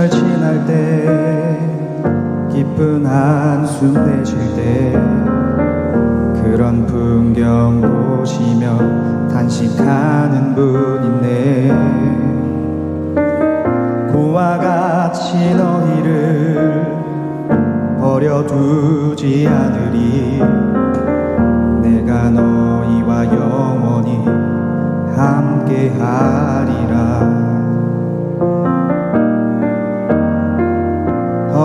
시절 지날 때 깊은 한숨 내쉴 때 그런 풍경 보시며 단식하는 분 있네 고와 같이 너희를 버려두지 않으리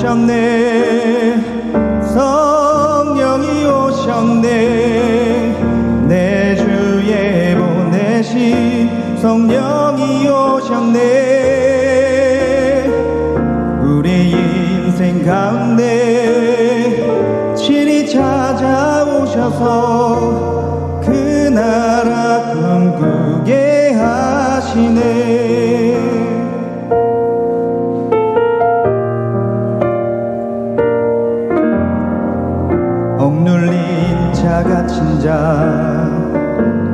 오셨네. 성령이 오셨네. 내 주에 보내신 성령이 오셨네. 우리 인생 가운데 친히 찾아오셔서 억눌린 자 갇힌 자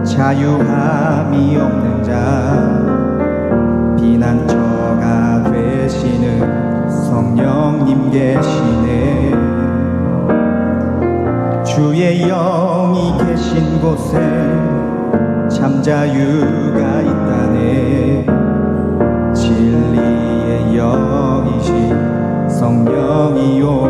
자유함이 없는 자 비난처가 되시는 성령님 계시네. 주의 영이 계신 곳에 참 자유가 있다네. 진리의 영이신 성령이 오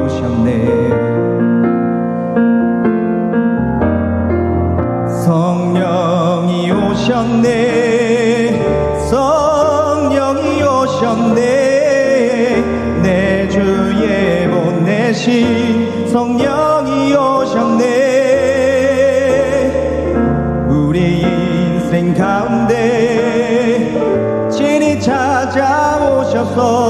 오셨네. 성령이 오셨네. 내 주에 보내신 성령이 오셨네. 우리 인생 가운데 친히 찾아오셔서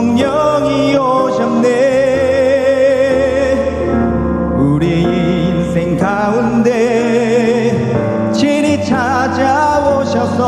성령이 오셨네. 우리 인생 가운데 친히 찾아오셔서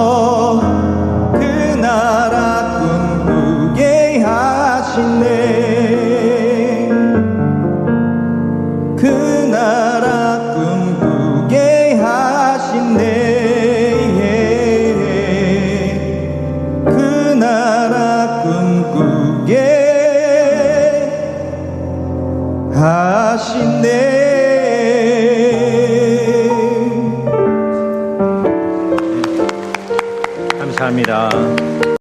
하시네 감사합니다.